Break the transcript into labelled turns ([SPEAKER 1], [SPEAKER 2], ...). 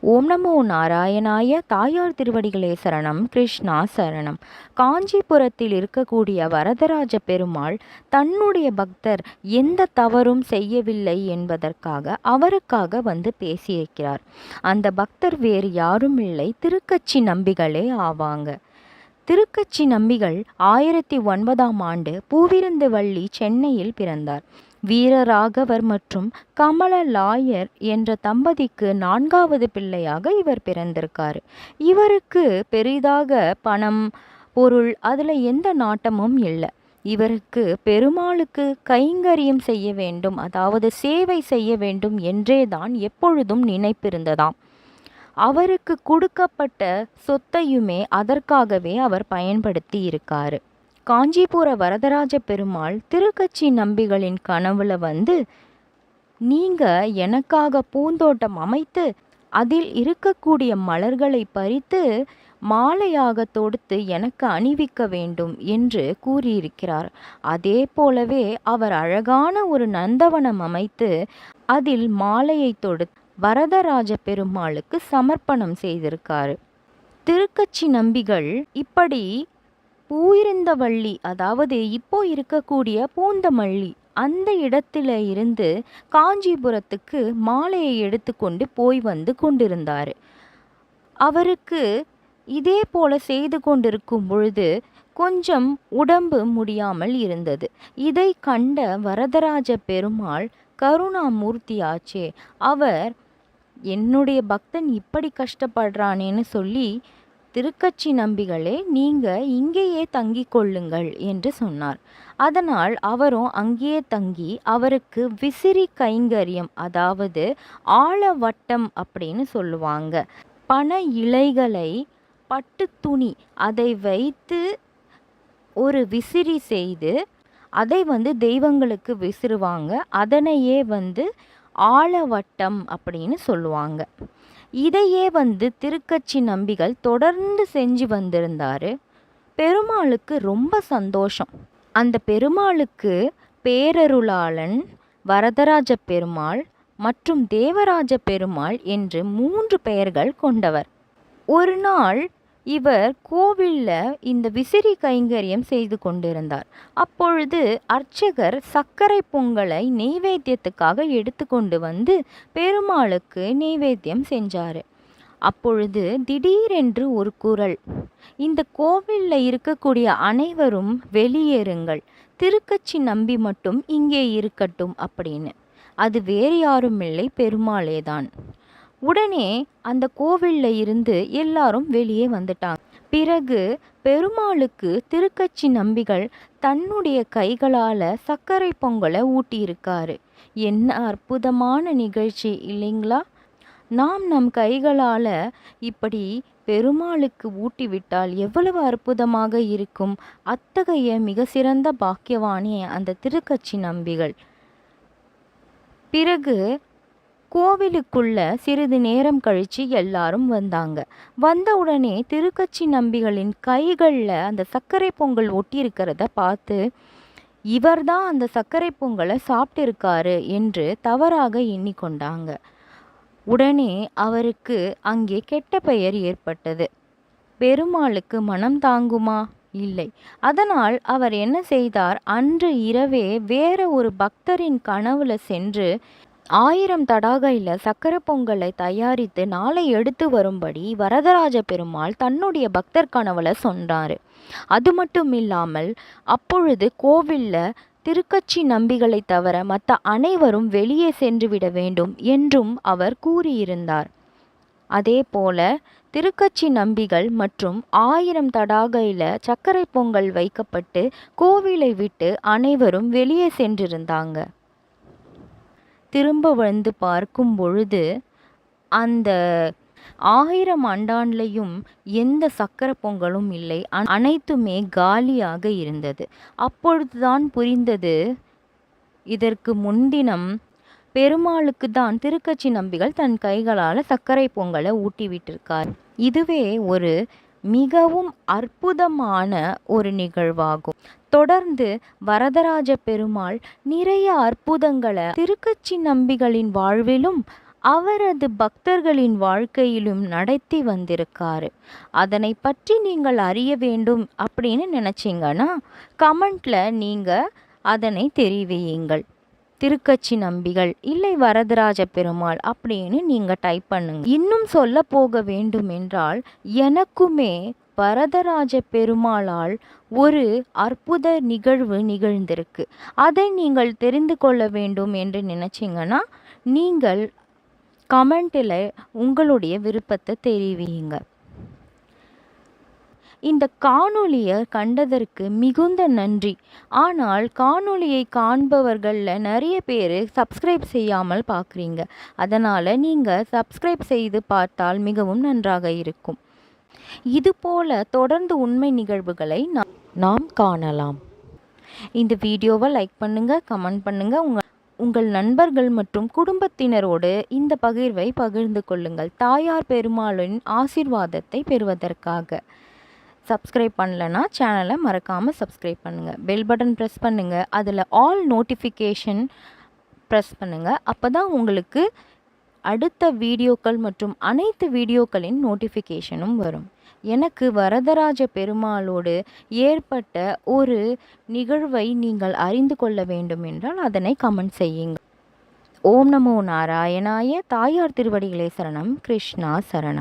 [SPEAKER 1] ஓம் நமோ நாராயணாய தாயார் திருவடிகளே சரணம் கிருஷ்ணா சரணம். காஞ்சிபுரத்தில் இருக்கக்கூடிய வரதராஜ பெருமாள் தன்னுடைய பக்தர் எந்த தவறும் செய்யவில்லை என்பதற்காக அவருக்காக வந்து பேசியிருக்கிறார். அந்த பக்தர் வேறு யாரும் இல்லை திருக்கச்சி நம்பிகளே ஆவாங்க. திருக்கச்சி நம்பிகள் ஆயிரத்தி ஒன்பதாம் ஆண்டு பூவிருந்தவள்ளி சென்னையில் பிறந்தார். வீரராகவர் மற்றும் கமல லாயர் என்ற தம்பதிக்கு நான்காவது பிள்ளையாக இவர் பிறந்திருக்கார். இவருக்கு பெரிதாக பணம் பொருள் அதில் எந்த நாட்டமும் இல்லை. இவருக்கு பெருமாளுக்கு கைங்கரியம் செய்ய வேண்டும் அதாவது சேவை செய்ய வேண்டும் என்றே தான் எப்பொழுதும் நினைப்பிருந்ததாம். அவருக்கு கொடுக்கப்பட்ட சொத்தையுமே அதற்காகவே அவர் பயன்படுத்தி இருக்காரு. காஞ்சிபுர வரதராஜ பெருமாள் திருக்கச்சி நம்பிகளின் கனவுல வந்து நீங்க எனக்காக பூந்தோட்டம் அமைத்து அதில் இருக்கக்கூடிய மலர்களை பறித்து மாலையாக தொடுத்து எனக்கு அணிவிக்க வேண்டும் என்று கூறியிருக்கிறார். அதே போலவே அவர் அழகான ஒரு நந்தவனம் அமைத்து அதில் மாலையை தொடுத்து வரதராஜ பெருமாளுக்கு சமர்ப்பணம் செய்திருக்காரு. திருக்கச்சி நம்பிகள் இப்படி பூயிருந்த வள்ளி அதாவது இப்போ இருக்கக்கூடிய பூந்தமல்லி அந்த இடத்துல இருந்து காஞ்சிபுரத்துக்கு மாலையை எடுத்துக்கொண்டு போய் வந்து கொண்டிருந்தார். அவருக்கு இதே போல செய்து கொண்டிருக்கும் பொழுது கொஞ்சம் உடம்பு முடியாமல் இருந்தது. இதை கண்ட வரதராஜ பெருமாள் கருணாமூர்த்தியாச்சே அவர் என்னுடைய பக்தன் இப்படி கஷ்டப்படுறானேன்னு சொல்லி திருக்கட்சி நம்பிகளே நீங்க இங்கேயே தங்கிக் கொள்ளுங்கள் என்று சொன்னார். அதனால் அவரும் அங்கேயே தங்கி அவருக்கு விசிறி கைங்கரியம் அதாவது ஆழவட்டம் அப்படின்னு சொல்லுவாங்க. பண இலைகளை பட்டு துணி அதை வைத்து ஒரு விசிறி செய்து அதை வந்து தெய்வங்களுக்கு விசிறுவாங்க. அதனையே வந்து ஆழவட்டம் அப்படின்னு சொல்லுவாங்க. இதையே வந்து திருக்கட்சி நம்பிகள் தொடர்ந்து செஞ்சு வந்திருந்தாரு. பெருமாளுக்கு ரொம்ப சந்தோஷம். அந்த பெருமாளுக்கு பேரருளாளன் வரதராஜ பெருமாள் மற்றும் தேவராஜ பெருமாள் என்று மூன்று பெயர்கள் கொண்டவர். ஒரு நாள் இவர் கோவிலில் இந்த விசிறி கைங்கரியம் செய்து கொண்டிருந்தார். அப்பொழுது அர்ச்சகர் சர்க்கரை பொங்கலை நெய்வேத்தியத்துக்காக எடுத்து கொண்டு வந்து பெருமாளுக்கு நெய்வேத்தியம் செஞ்சார். அப்பொழுது திடீரென்று ஒரு குரல் இந்த கோவிலில் இருக்கக்கூடிய அனைவரும் வெளியேறுங்கள். திருக்கச்சி நம்பி மட்டும் இங்கே இருக்கட்டும் அப்படின்னு. அது வேறு யாரும் இல்லை பெருமாளே தான் உடனே அந்த கோவிலில் இருந்து எல்லாரும் வெளியே வந்துட்டாங்க. பிறகு பெருமாளுக்கு திருக்கட்சி நம்பிகள் தன்னுடைய கைகளால் சர்க்கரை பொங்கலை ஊட்டியிருக்காரு. என்ன அற்புதமான நிகழ்ச்சி இல்லைங்களா? நாம் நம் கைகளால் இப்படி பெருமாளுக்கு ஊட்டிவிட்டால் எவ்வளவு அற்புதமாக இருக்கும். அத்தகைய மிக சிறந்த பாக்கியவாணி அந்த திருக்கட்சி நம்பிகள். பிறகு கோவிலுக்குள்ள சிறிது நேரம் கழிச்சு எல்லாரும் வந்தாங்க. வந்தவுடனே திருக்கட்சி திருக்கச்சி நம்பிகளின் கைகளில் அந்த சர்க்கரை பொங்கல் ஒட்டியிருக்கிறத பார்த்து இவர்தான் அந்த சர்க்கரை பொங்கலை சாப்பிட்டிருக்காரு என்று தவறாக எண்ணிக்கொண்டாங்க. உடனே அவருக்கு அங்கே கெட்ட பெயர் ஏற்பட்டது. பெருமாளுக்கு மனம் தாங்குமா? இல்லை. அதனால் அவர் என்ன செய்தார்? அன்று இரவே வேற ஒரு பக்தரின் கனவுல சென்று ஆயிரம் தடாகையில் சக்கரை பொங்கலை தயாரித்து நாளை எடுத்து வரும்படி வரதராஜ பெருமாள் தன்னுடைய பக்தர் கனவுல சொன்னார். அது மட்டும் இல்லாமல் அப்பொழுது கோவிலில் திருக்கச்சி நம்பிகளை தவிர மற்ற அனைவரும் வெளியே சென்றுவிட வேண்டும் என்றும் அவர் கூறியிருந்தார். அதே போல திருக்கச்சி நம்பிகள் மற்றும் ஆயிரம் தடாகையில் சர்க்கரை பொங்கல் வைக்கப்பட்டு கோவிலை விட்டு அனைவரும் வெளியே சென்றிருந்தாங்க. திரும்ப வந்து பார்க்கும் பொழுது அந்த ஆயிரம் ஆண்டாண்லையும் எந்த சக்கரை பொங்கலும் இல்லை. அனைத்துமே காலியாக இருந்தது. அப்பொழுதுதான் புரிந்தது இதற்கு முன்தினம் பெருமாளுக்கு தான் திருக்கட்சி நம்பிகள் தன் கைகளால் சர்க்கரை பொங்கலை ஊட்டி விட்டிருக்கார் இதுவே ஒரு மிகவும் அற்புதமான ஒரு நிகழ்வாகும். தொடர்ந்து வரதராஜ பெருமாள் நிறைய அற்புதங்களை திருக்கச்சி நம்பிகளின் வாழ்விலும் அவரது பக்தர்களின் வாழ்க்கையிலும் நடத்தி வந்திருக்காரு. அதனை பற்றி நீங்கள் அறிய வேண்டும் அப்படின்னு நினச்சிங்கன்னா கமெண்ட்ல நீங்கள் அதனை தெரிவியுங்கள். திருக்கச்சி நம்பிகள் இல்லை வரதராஜ பெருமாள் அப்படின்னு நீங்கள் டைப் பண்ணுங்க. இன்னும் சொல்ல போக வேண்டும் என்றால் எனக்குமே வரதராஜ பெருமாளால் ஒரு அற்புத நிகழ்வு நிகழ்ந்திருக்கு. அதை நீங்கள் தெரிந்து கொள்ள வேண்டும் என்று நினச்சிங்கன்னா நீங்கள் கமெண்ட்டில் உங்களுடைய விருப்பத்தை தெரிவியுங்க இந்த காணொளியை கண்டதற்கு மிகுந்த நன்றி. ஆனால் காணொளியை காண்பவர்களில் நிறைய பேர் சப்ஸ்கிரைப் செய்யாமல் பார்க்குறீங்க அதனால் நீங்கள் சப்ஸ்கிரைப் செய்து பார்த்தால் மிகவும் நன்றாக இருக்கும். இதுபோல தொடர்ந்து உண்மை நிகழ்வுகளை நாம் நாம் காணலாம். இந்த வீடியோவை லைக் பண்ணுங்கள் கமெண்ட் பண்ணுங்கள் உங்கள் உங்கள் நண்பர்கள் மற்றும் குடும்பத்தினரோடு இந்த பகிர்வை பகிர்ந்து கொள்ளுங்கள். தாயார் பெருமாளின் ஆசிர்வாதத்தை பெறுவதற்காக. சப்ஸ்கிரைப் பண்ணலன்னா சேனலை மறக்காமல் சப்ஸ்கிரைப் பண்ணுங்கள் பெல் பட்டன் ப்ரெஸ் பண்ணுங்கள் அதில் ஆல் நோட்டிஃபிகேஷன் ப்ரெஸ் பண்ணுங்கள் அப்போ தான் உங்களுக்கு அடுத்த வீடியோக்கள் மற்றும் அனைத்து வீடியோக்களின் நோட்டிஃபிகேஷனும் வரும். எனக்கு வரதராஜ பெருமாளோடு ஏற்பட்ட ஒரு நிகழ்வை நீங்கள் அறிந்து கொள்ள வேண்டும் என்றால் அதனை கமெண்ட் செய்யுங்கள் ஓம் நமோ நாராயணாய. தாயார் திருவடிகளே சரணம். கிருஷ்ணா சரணம்.